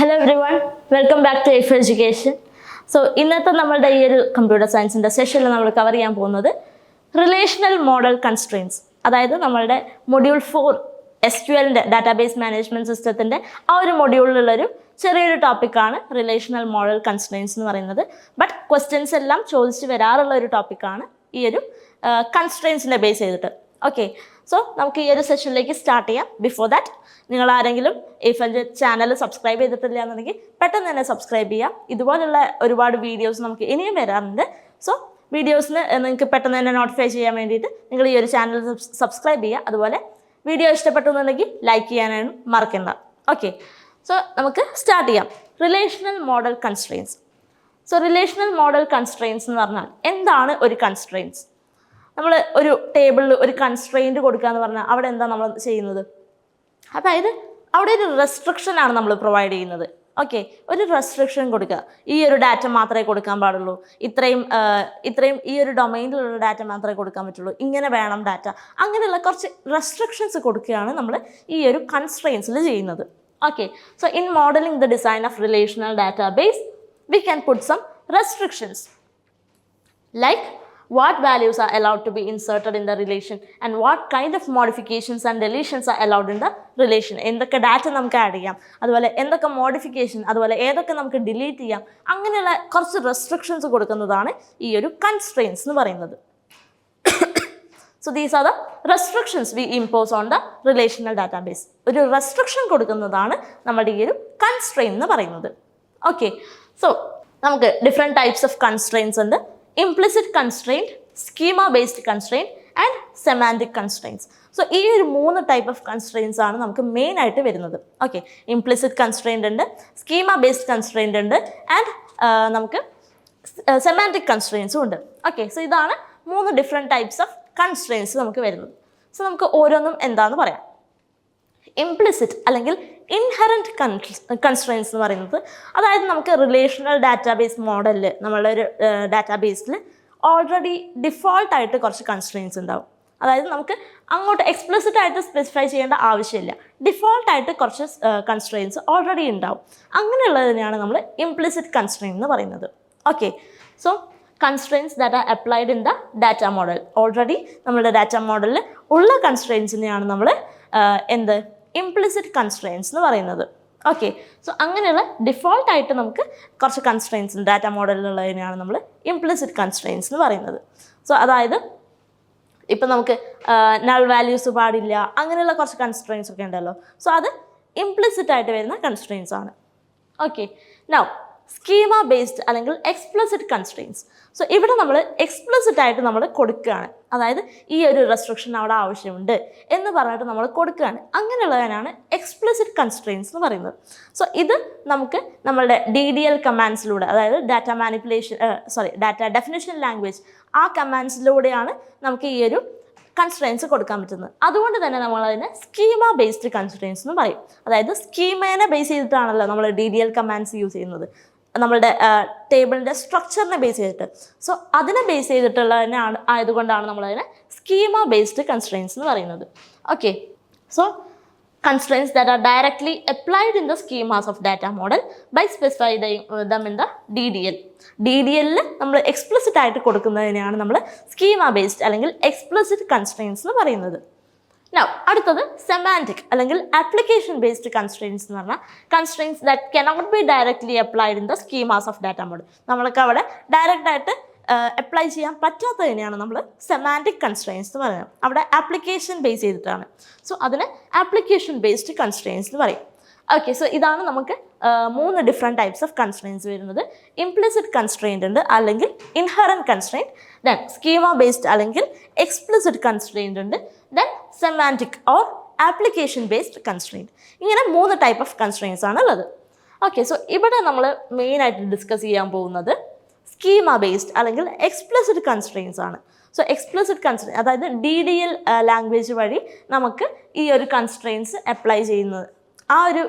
Hello everyone welcome back to F education so ഇന്നത്തെ നമ്മളുടെ ഈ ഒരു കമ്പ്യൂട്ടർ സയൻസിന്റെ സെഷനിൽ നമ്മൾ കവർ ചെയ്യാൻ പോകുന്നത് റിലേഷണൽ മോഡൽ കൺസ്ട്രെയിൻസ് അതായത് നമ്മളുടെ മൊഡ്യൂൾ ഫോർ എസ് ക്യു എല്ലിന്റെ ഡാറ്റാബേസ് മാനേജ്മെന്റ് സിസ്റ്റത്തിന്റെ ആ ഒരു മൊഡ്യൂളിലുള്ളൊരു ചെറിയൊരു ടോപ്പിക്കാണ് റിലേഷണൽ മോഡൽ കൺസ്ട്രെയിൻസ് എന്ന് പറയുന്നത്. ബട്ട് ക്വസ്റ്റ്യൻസ് എല്ലാം ചോദിച്ച് വരാറുള്ള ഒരു ടോപ്പിക്കാണ് ഈ ഒരു കൺസ്ട്രെയിൻസിനെ ബേസ് ചെയ്തിട്ട്. ഓക്കെ സോ നമുക്ക് ഈ ഒരു സെഷനിലേക്ക് സ്റ്റാർട്ട് ചെയ്യാം. ബിഫോർ ദാറ്റ് നിങ്ങൾ ആരെങ്കിലും ഇഫ് എന്റെ ചാനൽ സബ്സ്ക്രൈബ് ചെയ്തിട്ടില്ല എന്നുണ്ടെങ്കിൽ പെട്ടെന്ന് തന്നെ സബ്സ്ക്രൈബ് ചെയ്യാം. ഇതുപോലുള്ള ഒരുപാട് വീഡിയോസ് നമുക്ക് ഇനിയും വരാറുണ്ട്. സോ വീഡിയോസിന് നിങ്ങൾക്ക് പെട്ടെന്ന് തന്നെ നോട്ടിഫൈ ചെയ്യാൻ വേണ്ടിയിട്ട് നിങ്ങൾ ഈ ഒരു ചാനൽ സബ്സ്ക്രൈബ് ചെയ്യുക. അതുപോലെ വീഡിയോ ഇഷ്ടപ്പെട്ടു എന്നുണ്ടെങ്കിൽ ലൈക്ക് ചെയ്യാനാണ് മറക്കണ്ട. ഓക്കെ സോ നമുക്ക് സ്റ്റാർട്ട് ചെയ്യാം. Relational model constraints so relational model constraints എന്ന് പറഞ്ഞാൽ എന്താണ് ഒരു കൺസ്ട്രെയിൻസ് നമ്മൾ ഒരു ടേബിളിൽ ഒരു കൺസ്ട്രെയിന്റ് കൊടുക്കുക എന്ന് പറഞ്ഞാൽ അവിടെ എന്താ നമ്മൾ ചെയ്യുന്നത്? അതായത് അവിടെ ഒരു റെസ്ട്രിക്ഷൻ ആണ് നമ്മൾ പ്രൊവൈഡ് ചെയ്യുന്നത്. ഓക്കെ ഒരു റെസ്ട്രിക്ഷൻ കൊടുക്കുക ഈ ഒരു ഡാറ്റ മാത്രമേ കൊടുക്കാൻ പാടുള്ളൂ. ഇത്രയും ഇത്രയും ഈ ഒരു ഡൊമൈനിലുള്ള ഡാറ്റ മാത്രമേ കൊടുക്കാൻ പറ്റുള്ളൂ. ഇങ്ങനെ വേണം ഡാറ്റ അങ്ങനെയുള്ള കുറച്ച് റെസ്ട്രിക്ഷൻസ് കൊടുക്കുകയാണ് നമ്മൾ ഈ ഒരു കൺസ്ട്രെയിൻസിൽ ചെയ്യുന്നത്. Okay so in modelling the design of relational database we can put some restrictions like what values are allowed to be inserted in the relation? And what kind of modifications and deletions are allowed in the relation? എന്തൊക്കെ data നമുക്ക് add ചെയ്യാം? അതുപോലെ എന്തൊക്കെ modification അതുപോലെ ഏതൊക്കെ നമുക്ക് delete ചെയ്യാം? അങ്ങനെയുള്ള കുറച്ച് റെസ്ട്രിക്ഷൻസ് കൊടുക്കുന്നതാണ് ഈ ഒരു കൺസ്ട്രെയിൻസ് എന്ന് പറയുന്നത്. So these are the restrictions we impose on the relational database ഒരു റെസ്ട്രിക്ഷൻ കൊടുക്കുന്നതാണ് നമ്മുടെ ഈ ഒരു കൺസ്ട്രെയിൻ എന്ന് പറയുന്നത്. ഓക്കെ സോ നമുക്ക് ഡിഫറെന്റ് ടൈപ്സ് ഓഫ് കൺസ്ട്രെയിൻസ് ഉണ്ട്. Implicit constraint schema based constraint and semantic constraints so ഈ ഒരു മൂന്ന് ടൈപ്പ് ഓഫ് കൺസ്ട്രെയിൻസ് ആണ് നമുക്ക് മെയിൻ ആയിട്ട് വരുന്നത്. ഓക്കെ ഇംപ്ലിസിറ്റ് കൺസ്ട്രെയിന്റ് ഉണ്ട് സ്കീമ ബേസ്ഡ് കൺസ്ട്രെയിന്റ് ഉണ്ട് ആൻഡ് നമുക്ക് സെമാന്റിക് കൺസ്ട്രെയിൻസും ഉണ്ട്. ഓക്കെ സോ ഇതാണ് മൂന്ന് ഡിഫറെന്റ് ടൈപ്സ് ഓഫ് കൺസ്ട്രെയിൻസ് നമുക്ക് വരുന്നത്. സോ നമുക്ക് ഓരോന്നും എന്താണെന്ന് പറയാം. ഇംപ്ലിസിറ്റ് അല്ലെങ്കിൽ ഇൻഹറന്റ് കൺസ്ട്രെയിൻസ് എന്ന് പറയുന്നത്. അതായത് നമുക്ക് റിലേഷണൽ ഡാറ്റാബേസ് മോഡലിൽ നമ്മളുടെ ഒരു ഡാറ്റാബേസിൽ ഓൾറെഡി ഡിഫോൾട്ടായിട്ട് കുറച്ച് കൺസ്ട്രെയിൻസ് ഉണ്ടാവും. അതായത് നമുക്ക് അങ്ങോട്ട് എക്സ്പ്ലിസിറ്റ് ആയിട്ട് സ്പെസിഫൈ ചെയ്യേണ്ട ആവശ്യമില്ല. ഡിഫോൾട്ടായിട്ട് കുറച്ച് കൺസ്ട്രെയിൻസ് ഓൾറെഡി ഉണ്ടാവും. അങ്ങനെയുള്ളതിനെയാണ് നമ്മൾ ഇംപ്ലിസിറ്റ് കൺസ്ട്രെയിൻ എന്ന് പറയുന്നത്. Okay so constraints that are applied in the data model already നമ്മുടെ ഡാറ്റ മോഡലിൽ ഉള്ള കൺസ്ട്രെയിൻസിനെയാണ് നമ്മൾ എന്ത്? ഇംപ്ലിസിറ്റ് കൺസ്ട്രെയിൻസ് എന്ന് പറയുന്നത്. ഓക്കെ സോ അങ്ങനെയുള്ള ഡിഫോൾട്ടായിട്ട് നമുക്ക് കുറച്ച് കൺസ്ട്രെയിൻസ് ഡാറ്റ മോഡലിലുള്ളതിനെയാണ് നമ്മൾ ഇംപ്ലിസിറ്റ് കൺസ്ട്രെയിൻസ് എന്ന് പറയുന്നത്. സോ അതായത് ഇപ്പം നമുക്ക് നൾ വാല്യൂസ് പാടില്ല അങ്ങനെയുള്ള കുറച്ച് കൺസ്ട്രെയിൻസ് ഒക്കെ ഉണ്ടല്ലോ. സോ അത് ഇംപ്ലിസിറ്റ് ആയിട്ട് വരുന്ന കൺസ്ട്രെയിൻസ് ആണ്. ഓക്കെ നൗ സ്കീമ ബേസ്ഡ് അല്ലെങ്കിൽ എക്സ്പ്ലിസിറ്റ് കൺസ്ട്രെയിൻസ് സോ ഇവിടെ നമ്മൾ എക്സ്പ്ലിസിറ്റ് ആയിട്ട് നമ്മൾ കൊടുക്കുകയാണ്. അതായത് ഈ ഒരു റെസ്ട്രിക്ഷൻ അവിടെ ആവശ്യമുണ്ട് എന്ന് പറഞ്ഞിട്ട് നമ്മൾ കൊടുക്കുകയാണ്. അങ്ങനെയുള്ളതിനാണ് എക്സ്പ്ലിസിറ്റ് കൺസ്ട്രെയിൻസ് എന്ന് പറയുന്നത്. സോ ഇത് നമുക്ക് നമ്മളുടെ ഡി ഡി എൽ കമാൻഡ്സിലൂടെ അതായത് data manipulation sorry data definition language ആ കമാൻഡ്സിലൂടെയാണ് നമുക്ക് ഈ ഒരു കൺസ്ട്രെയിൻസ് കൊടുക്കാൻ പറ്റുന്നത്. അതുകൊണ്ട് തന്നെ നമ്മൾ അതിനെ സ്കീമ ബേസ്ഡ് കൺസ്ട്രെയിൻസ് എന്ന് പറയും. അതായത് സ്കീമേനെ ബേസ് ചെയ്തിട്ടാണല്ലോ നമ്മൾ D D L commands use ചെയ്യുന്നത്. നമ്മളുടെ ടേബിളിന്റെ സ്ട്രക്ചറിനെ ബേസ് ചെയ്തിട്ട്. സോ അതിനെ ബേസ് ചെയ്തിട്ടുള്ള തന്നെ ആയതുകൊണ്ടാണ് നമ്മളതിനെ സ്കീമ ബേസ്ഡ് കൺസ്ട്രെയിൻസ് എന്ന് പറയുന്നത്. Okay so constraints that are directly applied in the schemas of model by specifying D them in the DDL. DDL നമ്മൾ എക്സ്പ്ലിസിറ്റ് ആയിട്ട് കൊടുക്കുന്നതിനെയാണ് നമ്മൾ സ്കീമ ബേസ്ഡ് അല്ലെങ്കിൽ എക്സ്പ്ലിസിറ്റ് കൺസ്ട്രെയിൻസ് എന്ന് പറയുന്നത്. Now, അടുത്തത് സെമാന്റിക് അല്ലെങ്കിൽ ആപ്ലിക്കേഷൻ ബേസ്ഡ് കൺസ്ട്രെയിൻസ് എന്ന് പറഞ്ഞാൽ constraints that cannot be directly applied in the schemas of data model നമ്മൾക്ക് അവിടെ ഡയറക്റ്റായിട്ട് അപ്ലൈ ചെയ്യാൻ പറ്റാത്തതിനെയാണ് നമ്മൾ സെമാന്റിക് കൺസ്ട്രെയിൻസ് എന്ന് പറയുന്നത്. അവിടെ ആപ്ലിക്കേഷൻ ബേസ് ചെയ്തിട്ടാണ്. സോ അതിന് ആപ്ലിക്കേഷൻ ബേസ്ഡ് കൺസ്ട്രെയിൻസ് എന്ന് പറയും. ഓക്കെ സോ ഇതാണ് നമുക്ക് മൂന്ന് ഡിഫറെന്റ് ടൈപ്സ് ഓഫ് കൺസ്ട്രെയിൻസ് വരുന്നത്. ഇംപ്ലിസിറ്റ് കൺസ്ട്രെയിന്റ് ഉണ്ട് അല്ലെങ്കിൽ inherent constraint then schema based അല്ലെങ്കിൽ എക്സ്പ്ലിസിറ്റ് കൺസ്ട്രെയിന്റ് ഉണ്ട്. Then semantic or application based constraint ഇങ്ങനെ മൂന്ന് ടൈപ്പ് ഓഫ് കൺസ്ട്രെയിൻസ് ആണ് ഉള്ളത്. ഓക്കെ സോ ഇവിടെ നമ്മൾ മെയിനായിട്ട് ഡിസ്കസ് ചെയ്യാൻ പോകുന്നത് സ്കീമ ബേസ്ഡ് അല്ലെങ്കിൽ എക്സ്പ്ലസിഡ് കൺസ്ട്രെയിൻസ് ആണ്. സോ എക്സ്പ്ലസിഡ് കൺസ്ട്രെയിൻ അതായത് ഡി ഡി എൽ ലാംഗ്വേജ് വഴി നമുക്ക് ഈ ഒരു കൺസ്ട്രെയിൻസ് അപ്ലൈ ചെയ്യുന്നത്. ആ ഒരു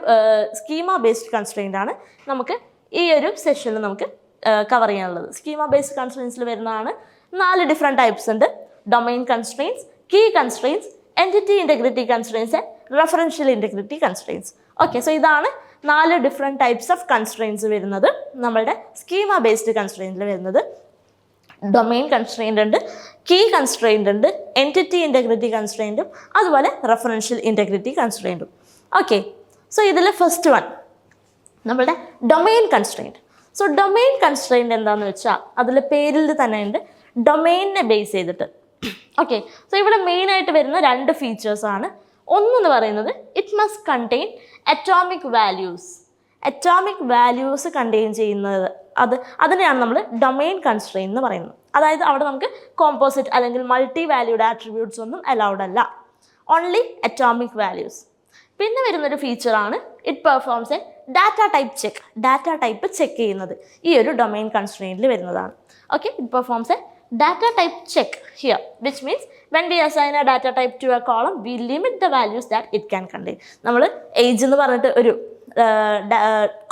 സ്കീമ ബേസ്ഡ് കൺസ്ട്രെയിന്റ് ആണ് നമുക്ക് ഈ ഒരു സെഷനിൽ നമുക്ക് കവർ ചെയ്യാനുള്ളത്. സ്കീമ ബേസ്ഡ് കൺസ്ട്രെയിൻസിൽ വരുന്നതാണ് നാല് ഡിഫറെന്റ് ടൈപ്സ് ഉണ്ട്. Domain constraints key constraints entity integrity constraints and referential integrity constraints okay so ഇതാണ് നാല് ഡിഫറെന്റ് ടൈപ്സ് ഓഫ് കൺസ്ട്രെയിൻസ് വരുന്നത്. നമ്മളുടെ സ്കീമ ബേസ്ഡ് കൺസ്ട്രെയിൻസിൽ വരുന്നത്. ഡൊമെയിൻ കൺസ്ട്രെയിന്റ് ഉണ്ട് കീ കൺസ്ട്രെയിന്റ് ഉണ്ട് എന്റിറ്റി ഇന്റഗ്രിറ്റി കൺസ്ട്രെയിന്റും അതുപോലെ റെഫറൻഷ്യൽ ഇന്റഗ്രിറ്റി കൺസ്ട്രെയിന്റും ഓക്കെ സോ ഇതിൽ ഫസ്റ്റ് വൺ നമ്മളുടെ domain constraint so domain constraint എന്താണെന്ന് വെച്ചാൽ അതിൽ പേരിൽ തന്നെ ഉണ്ട് ഡൊമെയിനെ ബേസ് ചെയ്തിട്ട്. ഓക്കെ സോ ഇവിടെ മെയിനായിട്ട് വരുന്ന രണ്ട് ഫീച്ചേഴ്സാണ് ഒന്നെന്ന് പറയുന്നത് it must contain atomic values atomic values contain ചെയ്യുന്നത് അത് അതിനെയാണ് നമ്മൾ ഡൊമെയിൻ കൺസ്ട്രെയിൻ എന്ന് പറയുന്നത്. അതായത് അവിടെ നമുക്ക് കോമ്പോസിറ്റ് അല്ലെങ്കിൽ മൾട്ടി വാല്യൂഡ് ആട്രിബ്യൂട്ട്സ് ഒന്നും അലൗഡ് അല്ല. ഓൺലി അറ്റോമിക് വാല്യൂസ് പിന്നെ വരുന്നൊരു ഫീച്ചറാണ് it performs a data type check data type check ചെയ്യുന്നത് ഈ ഒരു ഡൊമൈൻ കൺസ്ട്രെയിനിൽ വരുന്നതാണ്. Okay it performs a data type check here which means when we assign a data type to a column we limit the values that it can contain. നമ്മൾ age എന്ന് പറഞ്ഞിട്ട് ഒരു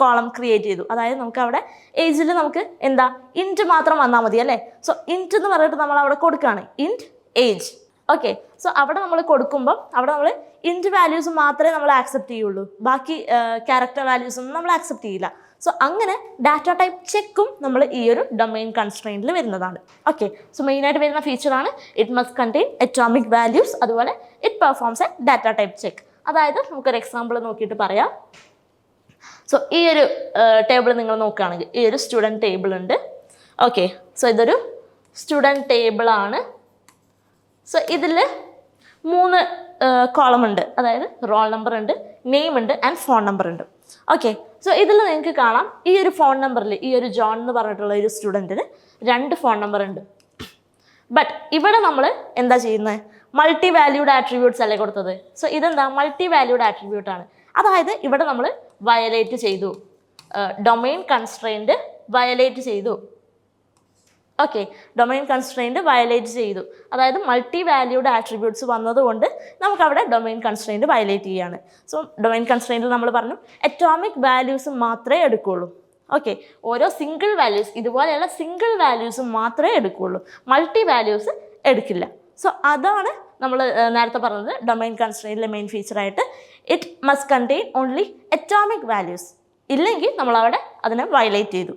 column create ചെയ്തു. അതായത് നമുക്ക് അവിടെ ഏജിൽ നമുക്ക് എന്താ ഇന്റ് മാത്രം വന്നാൽ മതി അല്ലേ? സോ ഇന്റ് എന്ന് പറഞ്ഞിട്ട് നമ്മൾ അവിടെ കൊടുക്കുകയാണ്. ഇന്റ് ഏജ് ഓക്കെ സോ അവിടെ നമ്മൾ കൊടുക്കുമ്പോൾ അവിടെ നമ്മൾ ഇന്റ് വാല്യൂസ് മാത്രമേ നമ്മൾ ആക്സെപ്റ്റ് ചെയ്യുള്ളൂ. ബാക്കി ക്യാരക്ടർ വാല്യൂസ് ഒന്നും നമ്മൾ ആക്സെപ്റ്റ് ചെയ്യില്ല. സോ അങ്ങനെ ഡാറ്റ ടൈപ്പ് ചെക്കും നമ്മൾ ഈ ഒരു ഡൊമൈൻ കൺസ്ട്രെയിനിൽ വരുന്നതാണ്. ഓക്കെ സോ മെയിനായിട്ട് വരുന്ന ഫീച്ചറാണ് it must contain atomic values അതുപോലെ it performs a data type check അതായത് നമുക്കൊരു എക്സാമ്പിൾ നോക്കിയിട്ട് പറയാം. സോ ഈ ഒരു ടേബിൾ നിങ്ങൾ നോക്കുകയാണെങ്കിൽ ഈ ഒരു സ്റ്റുഡന്റ് ടേബിൾ ഉണ്ട്. ഓക്കെ സോ ഇതൊരു സ്റ്റുഡന്റ് ടേബിളാണ് സോ ഇതിൽ മൂന്ന് കോളം ഉണ്ട്. അതായത് റോൾ നമ്പർ ഉണ്ട് നെയിം ഉണ്ട് ആൻഡ് ഫോൺ നമ്പർ ഉണ്ട്. ഓക്കെ സോ ഇതിൽ നിങ്ങൾക്ക് കാണാം. ഈ ഒരു ഫോൺ നമ്പറിൽ ഈ ഒരു ജോൺ എന്ന് പറഞ്ഞിട്ടുള്ള ഒരു സ്റ്റുഡന്റിന് രണ്ട് ഫോൺ നമ്പർ ഉണ്ട്. ബട്ട് ഇവിടെ നമ്മൾ എന്താ ചെയ്യുന്നത് മൾട്ടി വാല്യൂഡ് ആട്രിബ്യൂട്ട്സ് അല്ലേ കൊടുത്തത്? സോ ഇതെന്താ? മൾട്ടി വാല്യൂഡ് ആട്രിബ്യൂട്ട് ആണ്. അതായത് ഇവിടെ നമ്മൾ വയലേറ്റ് ചെയ്തു. ഡൊമൈൻ കൺസ്ട്രെയിന്റ് വയലേറ്റ് ചെയ്തു. ഓക്കെ ഡൊമൈൻ കൺസ്ട്രെയിന്റ് വയലേറ്റ് ചെയ്തു. അതായത് മൾട്ടി വാല്യൂഡ് ആട്രിബ്യൂട്ട്സ് വന്നതുകൊണ്ട് നമുക്കവിടെ ഡൊമൈൻ കൺസ്ട്രെയിന്റ് വയലേറ്റ് ചെയ്യാണ്. സോ ഡൊമൈൻ കൺസ്ട്രെയിന്റിൽ നമ്മൾ പറഞ്ഞു അറ്റോമിക് വാല്യൂസ് മാത്രമേ എടുക്കുകയുള്ളൂ ഓക്കെ ഓരോ സിംഗിൾ വാല്യൂസ് ഇതുപോലെയുള്ള സിംഗിൾ വാല്യൂസ് മാത്രമേ എടുക്കുകയുള്ളൂ മൾട്ടി വാല്യൂസ് എടുക്കില്ല. സോ അതാണ് നമ്മൾ നേരത്തെ പറഞ്ഞത് ഡൊമൈൻ കൺസ്ട്രെയിനിലെ main ഫീച്ചറായിട്ട് it must contain only atomic values ഇല്ലെങ്കിൽ നമ്മളവിടെ അതിനെ വയലേറ്റ് ചെയ്തു.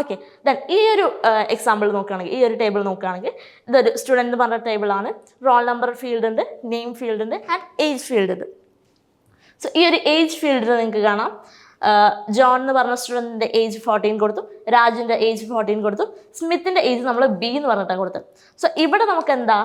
ഓക്കെ ദെൻ ഈ ഒരു എക്സാമ്പിൾ നോക്കുകയാണെങ്കിൽ ഈ ഒരു ടേബിൾ നോക്കുകയാണെങ്കിൽ ഇതൊരു സ്റ്റുഡന്റ് എന്ന് പറഞ്ഞ ടേബിളാണ് റോൾ നമ്പർ ഫീൽഡ് ഉണ്ട് നെയിം ഫീൽഡ് ഉണ്ട് ആൻഡ് ഏജ് ഫീൽഡ് ഉണ്ട്. സോ ഈ ഒരു ഏജ് ഫീൽഡിൽ നിങ്ങൾക്ക് കാണാം. ജോൺ എന്ന് പറഞ്ഞ സ്റ്റുഡന്റിന്റെ ഏജ് ഫോർട്ടീൻ കൊടുത്തു രാജിന്റെ ഏജ് ഫോർട്ടീൻ കൊടുത്തു സ്മിത്തിന്റെ ഏജ് നമ്മൾ ബി എന്ന് പറഞ്ഞിട്ടാണ് കൊടുത്തത്. സോ ഇവിടെ നമുക്ക് എന്താ?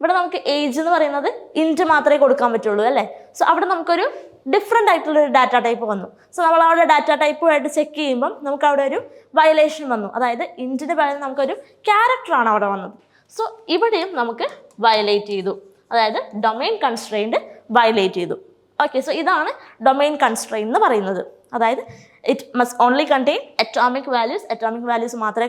ഇവിടെ നമുക്ക് ഏജ് എന്ന് പറയുന്നത് ഇന്റ് മാത്രമേ കൊടുക്കാൻ പറ്റുള്ളൂ അല്ലേ? സോ അവിടെ നമുക്കൊരു ഡിഫറെന്റ് ആയിട്ടുള്ള ഒരു ഡാറ്റ ടൈപ്പ് വന്നു. സോ നമ്മൾ അവിടെ ഡാറ്റ ടൈപ്പുമായിട്ട് ചെക്ക് ചെയ്യുമ്പം നമുക്ക് അവിടെ ഒരു വയലേഷൻ വന്നു. അതായത് ഇന്റിന് പകരം നമുക്കൊരു ക്യാരക്ടറാണ് അവിടെ വന്നത്. സോ ഇവിടെയും നമുക്ക് വയലേറ്റ് ചെയ്തു. അതായത് ഡൊമൈൻ കൺസ്ട്രെയിന്റ് വയലേറ്റ് ചെയ്തു. ഓക്കെ സോ ഇതാണ് ഡൊമൈൻ കൺസ്ട്രെയിൻ എന്ന് പറയുന്നത്. അതായത് it must only contain atomic values atomic values മാത്രമേ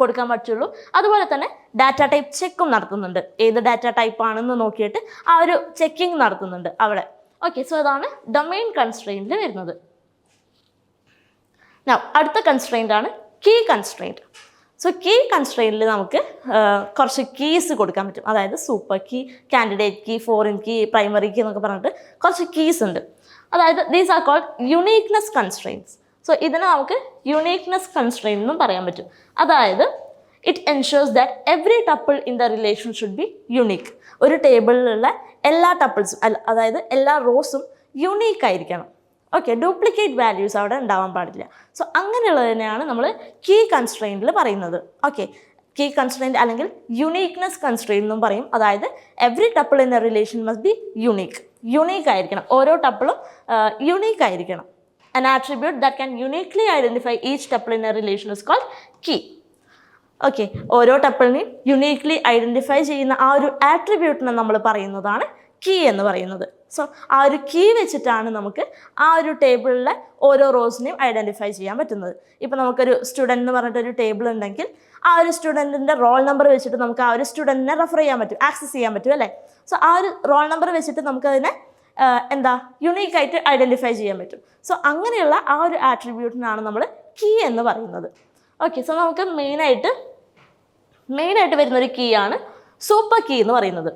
കൊടുക്കാൻ പറ്റുള്ളൂ. അതുപോലെ തന്നെ ഡാറ്റ ടൈപ്പ് ചെക്കും നടത്തുന്നുണ്ട്. ഏത് ഡാറ്റ ടൈപ്പ് ആണെന്ന് നോക്കിയിട്ട് ആ ഒരു ചെക്കിംഗ് നടത്തുന്നുണ്ട് അവിടെ. ഓക്കെ സോ അതാണ് ഡൊമൈൻ കൺസ്ട്രെയിന്റിൽ വരുന്നത്. അടുത്ത കൺസ്ട്രെയിന്റ് ആണ് കീ കൺസ്ട്രെയിന്റ് സോ കീ കൺസ്ട്രെയിനിൽ നമുക്ക് കുറച്ച് കീസ് കൊടുക്കാൻ പറ്റും. അതായത് super key candidate key foreign key primary key എന്നൊക്കെ പറഞ്ഞിട്ട് കുറച്ച് കീസ് ഉണ്ട്. അതായത് these are called uniqueness constraints so ഇതിനെ നമുക്ക് യുണീക്നെസ് കൺസ്ട്രെയിൻ എന്നും പറയാൻ പറ്റും. അതായത് it ensures that every tuple in the relation should be unique ഒരു ടേബിളിലുള്ള എല്ലാ ടപ്പിൾസും അതായത് എല്ലാ റോസും യുണീക്ക് ആയിരിക്കണം. ഓക്കെ ഡ്യൂപ്ലിക്കേറ്റ് വാല്യൂസ് അവിടെ ഉണ്ടാവാൻ പാടില്ല. സോ അങ്ങനെയുള്ളതിനെയാണ് നമ്മൾ കീ കൺസ്ട്രെയിന്റിൽ പറയുന്നത്. ഓക്കെ കീ കൺസ്ട്രെയിന്റ് അല്ലെങ്കിൽ യുണീക്ക്നെസ് കൺസ്ട്രെയിൻ എന്നും പറയും. അതായത് every tuple in the relation must be unique unique ആയിരിക്കണം. ഓരോ ടപ്പിളും യുണീക്ക് ആയിരിക്കണം. An attribute that can uniquely identify each tuple in a relation is called key. Okay ഓരോ ടപ്പിളിനെയും യുണീക്ലി ഐഡന്റിഫൈ ചെയ്യുന്ന ആ ഒരു ആട്രിബ്യൂട്ടിനെ നമ്മൾ പറയുന്നതാണ് കീ എന്ന് പറയുന്നത്. സോ ആ ഒരു കീ വെച്ചിട്ടാണ് നമുക്ക് ആ ഒരു ടേബിളിലെ ഓരോ റോസിനെയും ഐഡന്റിഫൈ ചെയ്യാൻ പറ്റുന്നത്. ഇപ്പോൾ നമുക്കൊരു സ്റ്റുഡന്റ് എന്ന് പറഞ്ഞിട്ടൊരു ടേബിൾ ഉണ്ടെങ്കിൽ ആ ഒരു സ്റ്റുഡന്റിന്റെ റോൾ നമ്പർ വെച്ചിട്ട് നമുക്ക് ആ ഒരു സ്റ്റുഡന്റിനെ റെഫർ ചെയ്യാൻ പറ്റും ആക്സസ് ചെയ്യാൻ പറ്റും അല്ലേ? സോ ആ ഒരു റോൾ നമ്പർ വെച്ചിട്ട് നമുക്കതിനെ എന്താ യുണീക്കായിട്ട് ഐഡന്റിഫൈ ചെയ്യാൻ പറ്റും. സോ അങ്ങനെയുള്ള ആ ഒരു ആട്രിബ്യൂട്ടിനാണ് നമ്മൾ കീ എന്ന് പറയുന്നത്. ഓക്കെ സോ നമുക്ക് മെയിനായിട്ട് മെയിനായിട്ട് വരുന്നൊരു കീ ആണ് സൂപ്പർ കീ എന്ന് പറയുന്നത്.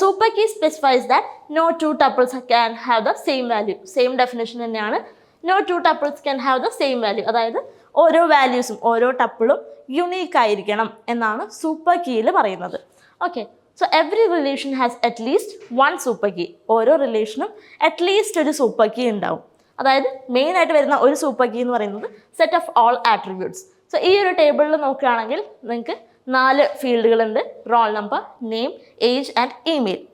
Super key specifies that no two tuples can have the same value same definition തന്നെയാണ്. No two tuples can have the same value അതായത് ഓരോ വാല്യൂസും ഓരോ ടപ്പിളും യുണീക്ക് ആയിരിക്കണം എന്നാണ് സൂപ്പർ കീയിൽ പറയുന്നത്. Okay so every relation has at least one super key ഓരോ റിലേഷനും അറ്റ്ലീസ്റ്റ് ഒരു സൂപ്പർ കീ ഉണ്ടാവും. അതായത് മെയിൻ ആയിട്ട് വരുന്ന ഒരു സൂപ്പർ കീ എന്ന് പറയുന്നത് set of all attributes so ഈ ഒരു ടേബിളിൽ നോക്കുകയാണെങ്കിൽ നിങ്ങൾക്ക് നാല് ഫീൽഡുകളുണ്ട്. Roll number name age and email.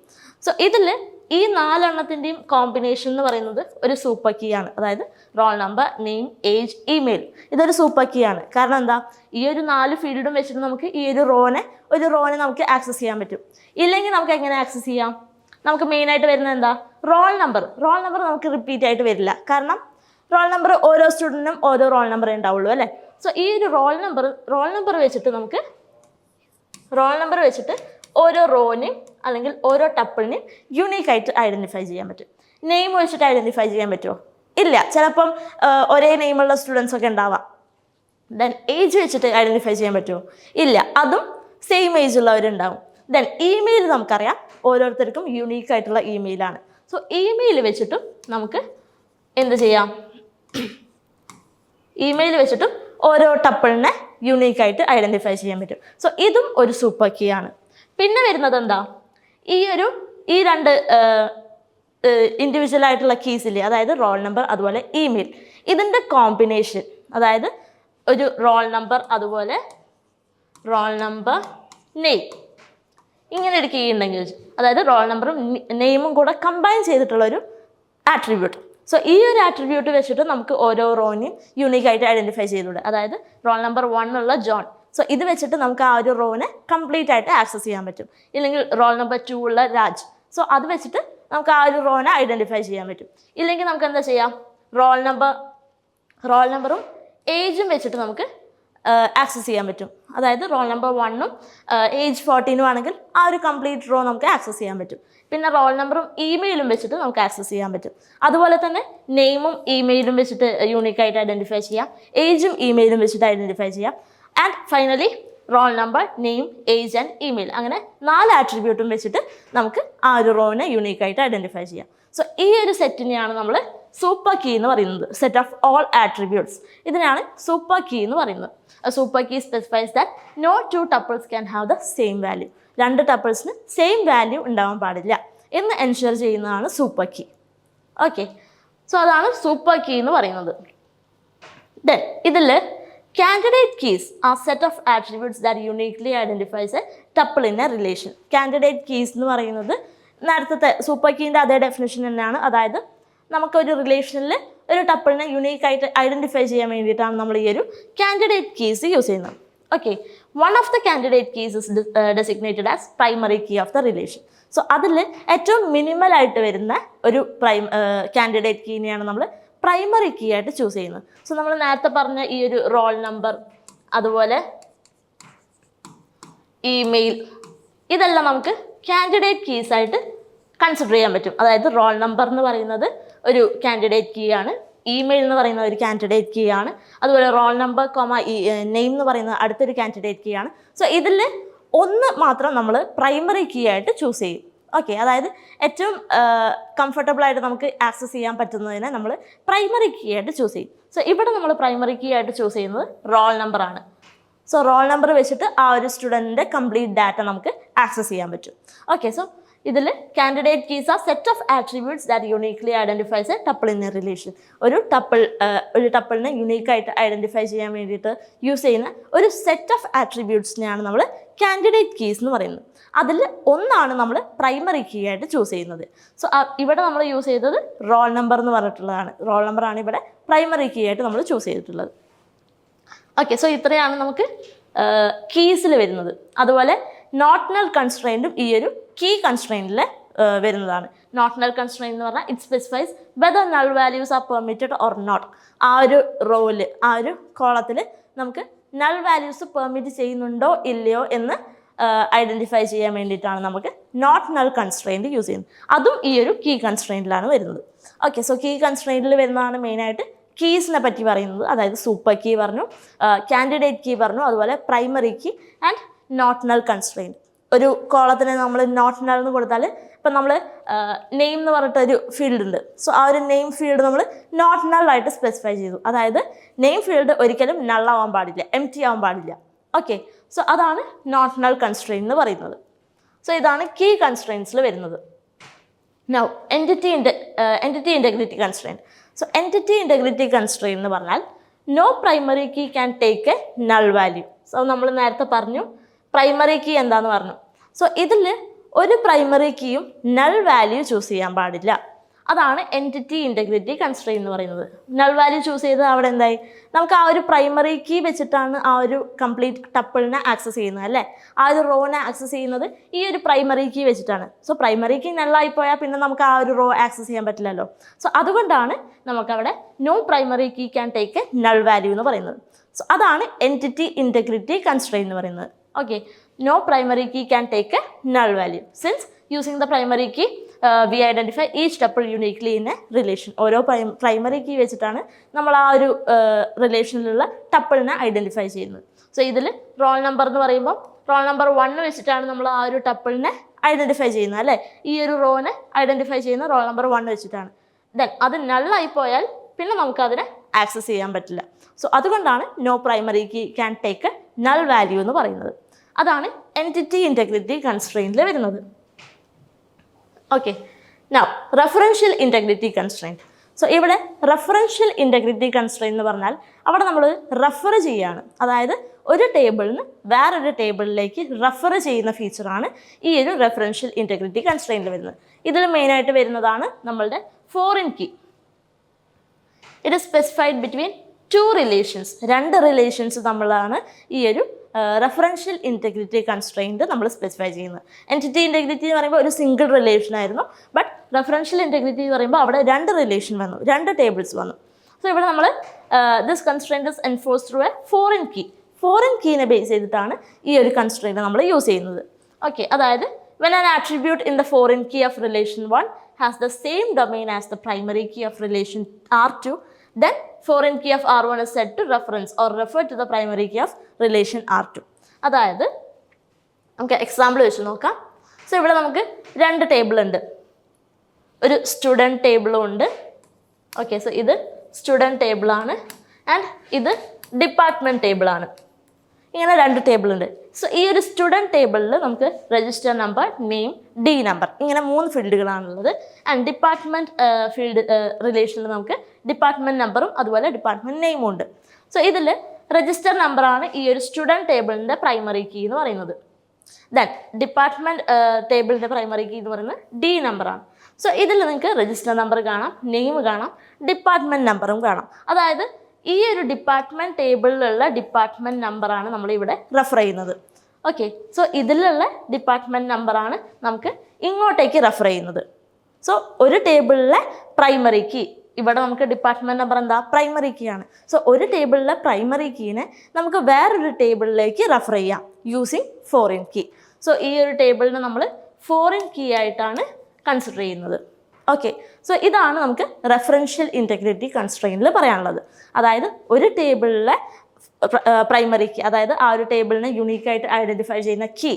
So ഇതിൽ ഈ നാലെണ്ണത്തിന്റെയും കോമ്പിനേഷൻ എന്ന് പറയുന്നത് ഒരു സൂപ്പർ കീ ആണ്. അതായത് roll number name age email. ഇതൊരു സൂപ്പർ കീ ആണ്. കാരണം എന്താ? ഈ ഒരു നാല് ഫീൽഡും വെച്ചിട്ട് നമുക്ക് ഈ ഒരു റോനെ ഒരു റോനെ നമുക്ക് ആക്സസ് ചെയ്യാൻ പറ്റും. ഇല്ലെങ്കിൽ നമുക്ക് എങ്ങനെ ആക്സസ് ചെയ്യാം? നമുക്ക് മെയിനായിട്ട് വരുന്നത് എന്താ? Roll number. റോൾ നമ്പർ നമുക്ക് റിപ്പീറ്റ് ആയിട്ട് വരില്ല. കാരണം റോൾ നമ്പർ ഓരോ സ്റ്റുഡന്റിനും ഓരോ റോൾ നമ്പറേ ഉണ്ടാവുള്ളൂ അല്ലേ? സോ ഈ ഒരു റോൾ നമ്പർ റോൾ നമ്പർ വെച്ചിട്ട് നമുക്ക് റോൾ നമ്പർ വെച്ചിട്ട് ഓരോ റോനെയും അല്ലെങ്കിൽ ഓരോ ടപ്പിളിനെയും യുണീക്ക് ആയിട്ട് ഐഡന്റിഫൈ ചെയ്യാൻ പറ്റും. നെയിം വെച്ചിട്ട് ഐഡന്റിഫൈ ചെയ്യാൻ പറ്റുമോ ഇല്ല. ചിലപ്പം ഒരേ നെയിമുള്ള സ്റ്റുഡൻസ് ഒക്കെ ഉണ്ടാവാം. ദെൻ ഏജ് വെച്ചിട്ട് ഐഡന്റിഫൈ ചെയ്യാൻ പറ്റുമോ ഇല്ല. അതും സെയിം ഏജ് ഉള്ളവരുണ്ടാവും. ദെൻ ഇമെയിൽ നമുക്കറിയാം. ഓരോരുത്തർക്കും യുണീക്ക് ആയിട്ടുള്ള ഇമെയിലാണ് സോ ഇമെയിൽ വെച്ചിട്ടും നമുക്ക് എന്ത് ചെയ്യാം? ഇമെയിൽ വെച്ചിട്ടും ഓരോ ടപ്പിളിനെ യുണീക്ക് ആയിട്ട് ഐഡന്റിഫൈ ചെയ്യാൻ പറ്റും. സോ ഇതും ഒരു സൂപ്പർ കീ ആണ്. പിന്നെ വരുന്നത് എന്താ? ഈ ഒരു ഈ രണ്ട് ഇൻഡിവിജ്വൽ ആയിട്ടുള്ള കീസ് ഇല്ലേ? അതായത് റോൾ നമ്പർ അതുപോലെ ഇമെയിൽ ഇതിന്റെ കോമ്പിനേഷൻ അതായത് ഒരു റോൾ നമ്പർ അതുപോലെ റോൾ നമ്പർ നെയിം ഇങ്ങനെ ഒരു കീ ഉണ്ടെങ്കിൽ അതായത് റോൾ നമ്പറും നെയിമും കൂടെ കമ്പൈൻ ചെയ്തിട്ടുള്ളൊരു ആട്രിബ്യൂട്ട് സോ ഈ ഒരു ആട്രിബ്യൂട്ട് വെച്ചിട്ട് നമുക്ക് ഓരോ റോനെയും യൂണീക്ക് ആയിട്ട് ഐഡന്റിഫൈ ചെയ്തുകൂടെ? അതായത് റോൾ നമ്പർ വൺ ഉള്ള ജോൺ സോ ഇത് വെച്ചിട്ട് നമുക്ക് ആ ഒരു റോനെ കംപ്ലീറ്റ് ആയിട്ട് ആക്സസ് ചെയ്യാൻ പറ്റും. ഇല്ലെങ്കിൽ റോൾ നമ്പർ ടു ഉള്ള രാജ് സോ അത് വെച്ചിട്ട് നമുക്ക് ആ ഒരു റോനെ ഐഡന്റിഫൈ ചെയ്യാൻ പറ്റും. ഇല്ലെങ്കിൽ നമുക്ക് എന്താ ചെയ്യാം? റോൾ നമ്പർ റോൾ നമ്പറും ഏജും വെച്ചിട്ട് നമുക്ക് ആക്സസ് ചെയ്യാൻ പറ്റും. അതായത് റോൾ നമ്പർ വണ്ണും ഏജ് ഫോർട്ടീനും ആണെങ്കിൽ ആ ഒരു കംപ്ലീറ്റ് റോ നമുക്ക് ആക്സസ് ചെയ്യാൻ പറ്റും. പിന്നെ റോൾ നമ്പറും ഇമെയിലും വെച്ചിട്ട് നമുക്ക് ആക്സസ് ചെയ്യാൻ പറ്റും. അതുപോലെ തന്നെ നെയിമും ഇമെയിലും വെച്ചിട്ട് യൂണിക് ആയിട്ട് ഐഡന്റിഫൈ ചെയ്യാം. ഏജും ഇമെയിലും വെച്ചിട്ട് ഐഡന്റിഫൈ ചെയ്യാം. And finally roll number name age and email അങ്ങനെ നാല് ആട്രിബ്യൂട്ടും വെച്ചിട്ട് നമുക്ക് ആ ഒരു റോവിനെ യൂണീക്കായിട്ട് ഐഡന്റിഫൈ ചെയ്യാം. സോ ഈ ഒരു സെറ്റിനെയാണ് നമ്മൾ സൂപ്പർ കീ എന്ന് പറയുന്നത്. സെറ്റ് ഓഫ് ഓൾ ആട്രിബ്യൂട്ട്സ് ഇതിനാണ് സൂപ്പർ കീ എന്ന് പറയുന്നത്. Super key specifies that no two tuples can have the same value രണ്ട് ടപ്പിൾസിന് സെയിം വാല്യൂ ഉണ്ടാവാൻ പാടില്ല എന്ന് എൻഷുർ ചെയ്യുന്നതാണ് സൂപ്പർ കീ ഓക്കെ സോ അതാണ് സൂപ്പർ കീ എന്ന് പറയുന്നത്. ദെൻ ഇതിൽ കാൻഡിഡേറ്റ് കീസ് ആ set of attributes that uniquely identifies a tuple in a relation candidate keys എന്ന് പറയുന്നത് നേരത്തെ സൂപ്പർ കീന്റെ അതേ ഡെഫിനേഷൻ തന്നെയാണ്. അതായത് നമുക്കൊരു റിലേഷനിൽ ഒരു ടപ്പിളിനെ യുണീക്ക് ആയിട്ട് ഐഡന്റിഫൈ ചെയ്യാൻ വേണ്ടിയിട്ടാണ് നമ്മൾ ഈ ഒരു കാൻഡിഡേറ്റ് കീസ് യൂസ് ചെയ്യുന്നത്. Okay one of the candidate keys is designated as primary key of the relation so അതിൽ ഏറ്റവും മിനിമൽ ആയിട്ട് വരുന്ന ഒരു പ്രൈം കാൻഡിഡേറ്റ് കീനെയാണ് നമ്മൾ പ്രൈമറി കീ ആയിട്ട് ചൂസ് ചെയ്യുന്നത്. സോ നമ്മൾ നേരത്തെ പറഞ്ഞ ഈ ഒരു റോൾ നമ്പർ അതുപോലെ ഇമെയിൽ ഇതെല്ലാം നമുക്ക് കാൻഡിഡേറ്റ് കീസ് ആയിട്ട് കൺസിഡർ ചെയ്യാൻ പറ്റും. അതായത് റോൾ നമ്പർ എന്ന് പറയുന്നത് ഒരു കാൻഡിഡേറ്റ് കീ ആണ്. ഇമെയിൽ എന്ന് പറയുന്ന ഒരു കാൻഡിഡേറ്റ് കീ ആണ്. അതുപോലെ റോൾ നമ്പർ കോമ നെയിം എന്ന് പറയുന്ന അടുത്തൊരു കാൻഡിഡേറ്റ് കീ ആണ്. സോ ഇതിൽ ഒന്ന് മാത്രം നമ്മൾ പ്രൈമറി കീ ആയിട്ട് ചൂസ് ചെയ്യും. ഓക്കെ അതായത് ഏറ്റവും കംഫർട്ടബിൾ ആയിട്ട് നമുക്ക് ആക്സസ് ചെയ്യാൻ പറ്റുന്നതിനെ നമ്മൾ പ്രൈമറി കീ ആയിട്ട് ചൂസ് ചെയ്യും. സോ ഇവിടെ നമ്മൾ പ്രൈമറി കീ ആയിട്ട് ചൂസ് ചെയ്യുന്നത് റോൾ നമ്പറാണ് സോ റോൾ നമ്പർ വെച്ചിട്ട് ആ ഒരു സ്റ്റുഡന്റിന്റെ കംപ്ലീറ്റ് ഡാറ്റ നമുക്ക് ആക്സസ് ചെയ്യാൻ പറ്റും. ഓക്കെ സോ ഇതിൽ കാൻഡിഡേറ്റ് കീസ് ആ set of attributes that uniquely identifies a tuple in a relation ഒരു ടപ്പിൾ ഒരു ടപ്പിളിനെ യുണീക്കായിട്ട് ഐഡന്റിഫൈ ചെയ്യാൻ വേണ്ടിയിട്ട് യൂസ് ചെയ്യുന്ന ഒരു സെറ്റ് ഓഫ് ആട്രിബ്യൂട്ട്സിനെയാണ് നമ്മൾ കാൻഡിഡേറ്റ് കീസ് എന്ന് പറയുന്നത്. അതിൽ ഒന്നാണ് നമ്മൾ പ്രൈമറി കീ ആയിട്ട് ചൂസ് ചെയ്യുന്നത്. സോ ഇവിടെ നമ്മൾ യൂസ് ചെയ്തത് റോൾ നമ്പർ എന്ന് പറഞ്ഞിട്ടുള്ളതാണ്. റോൾ നമ്പറാണ് ഇവിടെ പ്രൈമറി കീ ആയിട്ട് നമ്മൾ ചൂസ് ചെയ്തിട്ടുള്ളത്. ഓക്കെ സോ ഇത്രയാണ് നമുക്ക് കീസിൽ വരുന്നത്. അതുപോലെ നോട്ട്നൽ കൺസ്ട്രെയിന്റും ഈ ഒരു കീ കൺസ്ട്രെയിനിൽ വരുന്നതാണ്. നോട്ട്നൽ കൺസ്ട്രെയിൻ എന്ന് പറഞ്ഞാൽ it specifies whether null values are permitted or not ആ ഒരു റോൽ ആ ഒരു കോളത്തിൽ നമുക്ക് നൾ വാല്യൂസ് പെർമിറ്റ് ചെയ്യുന്നുണ്ടോ ഇല്ലയോ എന്ന് ഐഡന്റിഫൈ ചെയ്യാൻ വേണ്ടിയിട്ടാണ് നമുക്ക് നോട്ട് നൾ കൺസ്ട്രെയിന്റ് യൂസ് ചെയ്യുന്നത്. അതും ഈ ഒരു കീ കൺസ്ട്രെയിന്റിലാണ് വരുന്നത്. ഓക്കെ സോ കീ കൺസ്ട്രെയിന്റിൽ വരുന്നതാണ് മെയിനായിട്ട് കീസിനെ പറ്റി പറയുന്നത് അതായത് സൂപ്പർ കീ പറഞ്ഞു കാൻഡിഡേറ്റ് കീ പറഞ്ഞു അതുപോലെ primary key and not null constraint ഒരു കോളത്തിന് നമ്മൾ നോട്ട്നൽ എന്ന് കൊടുത്താൽ ഇപ്പം നമ്മൾ നെയിം എന്ന് പറഞ്ഞിട്ട് ഒരു ഫീൽഡ് ഉണ്ട്. സോ ആ ഒരു നെയിം ഫീൽഡ് നമ്മൾ നോട്ട് ആയിട്ട് സ്പെസിഫൈ ചെയ്തു. അതായത് നെയിം ഫീൽഡ് ഒരിക്കലും നള്ളാവാൻ പാടില്ല എം ടി ആവാൻ പാടില്ല. ഓക്കെ സോ അതാണ് നോട്ട് നൾ കൺസ്ട്രെയിൻ എന്ന് പറയുന്നത്. സോ ഇതാണ് കീ കൺസ്ട്രെയിൻസിൽ വരുന്നത്. Now entity ഇൻഡ entity integrity constraint so entity integrity constraint എന്ന് പറഞ്ഞാൽ no primary key can take a null value so നമ്മൾ നേരത്തെ പറഞ്ഞു പ്രൈമറി കീ എന്താന്ന് പറഞ്ഞു. സോ ഇതിൽ ഒരു പ്രൈമറി കീയും നൾ വാല്യൂ ചൂസ് ചെയ്യാൻ പാടില്ല. അതാണ് എന്റിറ്റി ഇന്റഗ്രിറ്റി കൺസ്ട്രെയിൻ എന്ന് പറയുന്നത്. നൾ വാല്യൂ ചൂസ് ചെയ്ത് അവിടെ എന്തായി? നമുക്ക് ആ ഒരു പ്രൈമറി കീ വെച്ചിട്ടാണ് ആ ഒരു കംപ്ലീറ്റ് ടപ്പിളിനെ ആക്സസ് ചെയ്യുന്നത് അല്ലേ? ആ ഒരു റോനെ ആക്സസ് ചെയ്യുന്നത് ഈ ഒരു പ്രൈമറി കീ വെച്ചിട്ടാണ്. സോ പ്രൈമറി കീ നള്ളായി പോയാൽ പിന്നെ നമുക്ക് ആ ഒരു റോ ആക്സസ് ചെയ്യാൻ പറ്റില്ലല്ലോ. സോ അതുകൊണ്ടാണ് നമുക്കവിടെ no primary key can take a null value എന്ന് പറയുന്നത്. സോ അതാണ് എന്റിറ്റി ഇന്റഗ്രിറ്റി കൺസ്ട്രെയിൻ എന്ന് പറയുന്നത്. Okay no primary key can take a null value since using the primary key we identify each tuple uniquely in a relation ഓരോ primary key വെച്ചിട്ടാണ് നമ്മൾ ആ ഒരു റിലേഷനിലുള്ള ടപ്പിളിനെ ഐഡന്റിഫൈ ചെയ്യുന്നത്. സോ ഇതിൽ റോൾ നമ്പർ എന്ന് പറയുമ്പോൾ റോൾ നമ്പർ വണ്ണ് വെച്ചിട്ടാണ് നമ്മൾ ആ ഒരു ടപ്പിളിനെ ഐഡന്റിഫൈ ചെയ്യുന്നത് അല്ലേ? ഈ ഒരു റോനെ ഐഡന്റിഫൈ ചെയ്യുന്ന റോൾ നമ്പർ വൺ വെച്ചിട്ടാണ്. ദെൻ അത് നള്ളായി പോയാൽ പിന്നെ നമുക്കതിനെ ആക്സസ് ചെയ്യാൻ പറ്റില്ല. സോ അതുകൊണ്ടാണ് no primary key can take null value എന്ന് പറയുന്നത്. അതാണ് എന്റിറ്റി ഇന്റഗ്രിറ്റി കൺസ്ട്രെയിനിൽ വരുന്നത്. Okay now referential integrity constraint so ഇവിടെ റെഫറൻഷ്യൽ ഇന്റഗ്രിറ്റി കൺസ്ട്രെയിൻ എന്ന് പറഞ്ഞാൽ അവിടെ നമ്മൾ റെഫർ ചെയ്യുകയാണ് അതായത് ഒരു ടേബിളിൽ നിന്ന് വേറൊരു ടേബിളിലേക്ക് റെഫർ ചെയ്യുന്ന ഫീച്ചറാണ് ഈ ഒരു റെഫറൻഷ്യൽ ഇന്റഗ്രിറ്റി കൺസ്ട്രെയിന്റ് വരുന്നത്. ഇതിൽ മെയിനായിട്ട് വരുന്നതാണ് നമ്മളുടെ foreign key it is specified between two relations രണ്ട് റിലേഷൻസ് നമ്മളാണ് ഈ ഒരു റെഫറൻഷ്യൽ ഇന്റഗ്രിറ്റി കൺസ്ട്രെയിന്റ് നമ്മൾ സ്പെസിഫൈ ചെയ്യുന്നത് എന്റിറ്റി ഇന്റഗ്രിറ്റി എന്ന് പറയുമ്പോൾ ഒരു സിംഗിൾ റിലേഷൻ ആയിരുന്നു. ബട്ട് റെഫറൻഷ്യൽ ഇന്റഗ്രിറ്റി എന്ന് പറയുമ്പോൾ അവിടെ രണ്ട് റിലേഷൻ വന്നു. രണ്ട് ടേബിൾസ് വന്നു. സോ ഇവിടെ നമ്മൾ this constraint is enforce through a foreign key foreign കീനെ base ചെയ്തിട്ടാണ് ഈ ഒരു കൺസ്ട്രെയിന്റ് നമ്മൾ യൂസ് ചെയ്യുന്നത്. ഓക്കെ അതായത് when an attribute in the foreign key of relation one has the same domain as the primary key of relation R two then foreign key of R1 is to reference or refer to the primary primary key of relation R2. അതായത് നമുക്ക് example വെച്ച് നോക്കാം. So ഇവിടെ നമുക്ക് രണ്ട് table ഉണ്ട്. ഒരു student ടേബിളും ഉണ്ട്. ഓക്കെ സോ ഇത് സ്റ്റുഡന്റ് ടേബിളാണ് ആൻഡ് ഇത് ഡിപ്പാർട്ട്മെന്റ് ടേബിളാണ് ഇങ്ങനെ രണ്ട് ടേബിളുണ്ട് സോ ഈ ഒരു സ്റ്റുഡന്റ് ടേബിളിൽ നമുക്ക് register number name D number ഇങ്ങനെ മൂന്ന് ഫീൽഡുകളാണുള്ളത് ആൻഡ് ഡിപ്പാർട്ട്മെന്റ് ഫീൽഡ് റിലേഷനിൽ നമുക്ക് ഡിപ്പാർട്ട്മെന്റ് നമ്പറും അതുപോലെ ഡിപ്പാർട്ട്മെന്റ് നെയിമും ഉണ്ട്. സോ ഇതിൽ രജിസ്റ്റർ നമ്പറാണ് ഈ ഒരു സ്റ്റുഡന്റ് ടേബിളിന്റെ പ്രൈമറി കീ എന്ന് പറയുന്നത്. ദെൻ ഡിപ്പാർട്ട്മെന്റ് ടേബിളിന്റെ പ്രൈമറി കീ എന്ന് പറയുന്നത് ഡി നമ്പറാണ് സോ ഇതിൽ നിങ്ങൾക്ക് രജിസ്റ്റർ നമ്പർ കാണാം നെയിം കാണാം ഡിപ്പാർട്ട്മെന്റ് നമ്പറും കാണാം. അതായത് ഈ ഒരു ഡിപ്പാർട്ട്മെന്റ് ടേബിളിലുള്ള ഡിപ്പാർട്ട്മെന്റ് നമ്പറാണ് നമ്മളിവിടെ റെഫർ ചെയ്യുന്നത്. ഓക്കെ സോ ഇതിലുള്ള ഡിപ്പാർട്ട്മെന്റ് നമ്പറാണ് നമുക്ക് ഇങ്ങോട്ടേക്ക് റെഫർ ചെയ്യുന്നത്. സോ ഒരു ടേബിളിലെ പ്രൈമറി കീ ഇവിടെ നമുക്ക് ഡിപ്പാർട്ട്മെന്റ് നമ്പർ എന്താ? പ്രൈമറി കീ ആണ്. സോ ഒരു ടേബിളിലെ പ്രൈമറി കീനെ നമുക്ക് വേറൊരു ടേബിളിലേക്ക് റെഫർ ചെയ്യാം യൂസിങ് ഫോറിൻ കീ സോ ഈ ഒരു ടേബിളിനെ നമ്മൾ ഫോറിൻ കീ ആയിട്ടാണ് കൺസിഡർ ചെയ്യുന്നത്. ഓക്കെ സോ ഇതാണ് നമുക്ക് റെഫറൻഷ്യൽ ഇന്റഗ്രിറ്റി കൺസ്ട്രെയിനിൽ പറയാനുള്ളത്. അതായത് ഒരു ടേബിളിലെ പ്രൈമറി കീ അതായത് ആ ഒരു ടേബിളിനെ യുണീക്കായിട്ട് ഐഡന്റിഫൈ ചെയ്യുന്ന കീ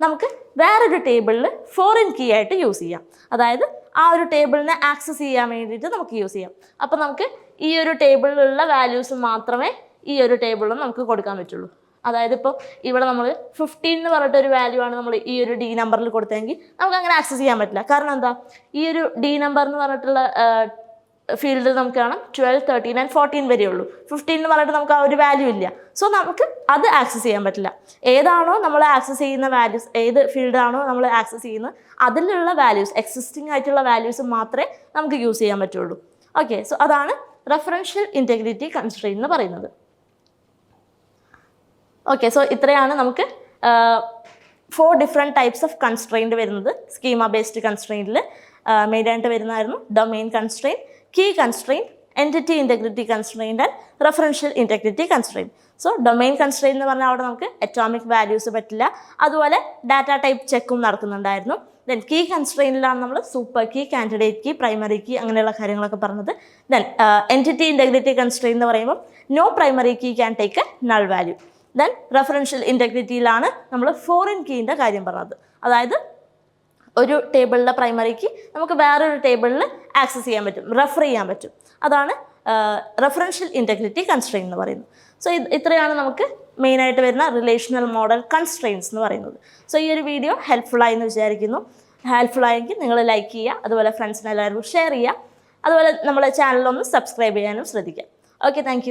നമുക്ക് വേറൊരു ടേബിളിൽ ഫോറിൻ കീ ആയിട്ട് യൂസ് ചെയ്യാം. അതായത് ആ ഒരു ടേബിളിനെ ആക്സസ് ചെയ്യാൻ വേണ്ടിയിട്ട് നമുക്ക് യൂസ് ചെയ്യാം. അപ്പോൾ നമുക്ക് ഈ ഒരു ടേബിളിലുള്ള വാല്യൂസ് മാത്രമേ ഈ ഒരു ടേബിളിൽ നമുക്ക് കൊടുക്കാൻ പറ്റുള്ളൂ. അതായത് ഇപ്പോൾ ഇവിടെ നമ്മൾ ഫിഫ്റ്റീൻ എന്ന് പറഞ്ഞിട്ട് ഒരു വാല്യൂ ആണ് നമ്മൾ ഈ ഒരു ഡി നമ്പറിൽ കൊടുത്തതെങ്കിൽ നമുക്ക് അങ്ങനെ ആക്സസ് ചെയ്യാൻ പറ്റില്ല. കാരണം എന്താ? ഈ ഒരു ഡി നമ്പർ എന്ന് പറഞ്ഞിട്ടുള്ള ഫീൽഡിൽ നമുക്ക് കാണാം ട്വൽവ് തേർട്ടീൻ ആൻഡ് ഫോർട്ടീൻ വരെയുള്ളൂ. ഫിഫ്റ്റീൻ എന്ന് പറഞ്ഞിട്ട് നമുക്ക് ആ ഒരു വാല്യൂ ഇല്ല. സോ നമുക്ക് അത് ആക്സസ് ചെയ്യാൻ പറ്റില്ല. ഏതാണോ നമ്മൾ ആക്സസ് ചെയ്യുന്ന വാല്യൂസ് ഏത് ഫീൽഡാണോ നമ്മൾ ആക്സസ് ചെയ്യുന്നത് അതിലുള്ള വാല്യൂസ് എക്സിസ്റ്റിംഗ് ആയിട്ടുള്ള വാല്യൂസ് മാത്രമേ നമുക്ക് യൂസ് ചെയ്യാൻ പറ്റുള്ളൂ. ഓക്കെ സോ അതാണ് റെഫറൻഷ്യൽ ഇന്റഗ്രിറ്റി കൺസ്ട്രെയിൻ എന്ന് പറയുന്നത്. ഓക്കെ സോ ഇത്രയാണ് നമുക്ക് four different types of constraint വരുന്നത്. സ്കീമ ബേസ്ഡ് കൺസ്ട്രെയിനിൽ മെയിനായിട്ട് വരുന്നതായിരുന്നു domain constraint key constraint, entity integrity constraint and referential integrity constraint. So domain constraint എന്ന് പറഞ്ഞാൽ അവിടെ നമുക്ക് അറ്റോമിക് വാല്യൂസ് പറ്റില്ല. അതുപോലെ ഡാറ്റ ടൈപ്പ് ചെക്കും നടക്കുന്നുണ്ടായിരുന്നു. ദെൻ കീ കൺസ്ട്രെയിനിലാണ് നമ്മൾ super key candidate key primary key അങ്ങനെയുള്ള കാര്യങ്ങളൊക്കെ പറഞ്ഞത്. ദെൻ എന്റിറ്റി ഇന്റഗ്രിറ്റി കൺസ്ട്രെയിൻ എന്ന് പറയുമ്പോൾ no primary key can take a null value then referential ഇന്റഗ്രിറ്റിയിലാണ് നമ്മൾ ഫോറിൻ കീന്റെ കാര്യം പറഞ്ഞത്. അതായത് ഒരു ടേബിളിലെ പ്രൈമറിക്ക് നമുക്ക് വേറൊരു ടേബിളിൽ ആക്സസ് ചെയ്യാൻ പറ്റും റെഫർ ചെയ്യാൻ പറ്റും. അതാണ് റെഫറൻഷ്യൽ ഇന്റഗ്രിറ്റി കൺസ്ട്രെയിൻ എന്ന് പറയുന്നത്. സോ ഇത്രയാണ് നമുക്ക് മെയിനായിട്ട് വരുന്ന റിലേഷണൽ മോഡൽ കൺസ്ട്രെയിൻസ് എന്ന് പറയുന്നത്. സോ ഈ ഒരു വീഡിയോ ഹെൽപ്ഫുള്ളായി എന്ന് വിചാരിക്കുന്നു. ഹെൽപ്ഫുള്ളായെങ്കിൽ നിങ്ങൾ ലൈക്ക് ചെയ്യുക അതുപോലെ ഫ്രണ്ട്സിനെ എല്ലാവർക്കും ഷെയർ ചെയ്യുക. അതുപോലെ നമ്മളെ ചാനലൊന്ന് സബ്സ്ക്രൈബ് ചെയ്യാനും ശ്രദ്ധിക്കുക. Okay thank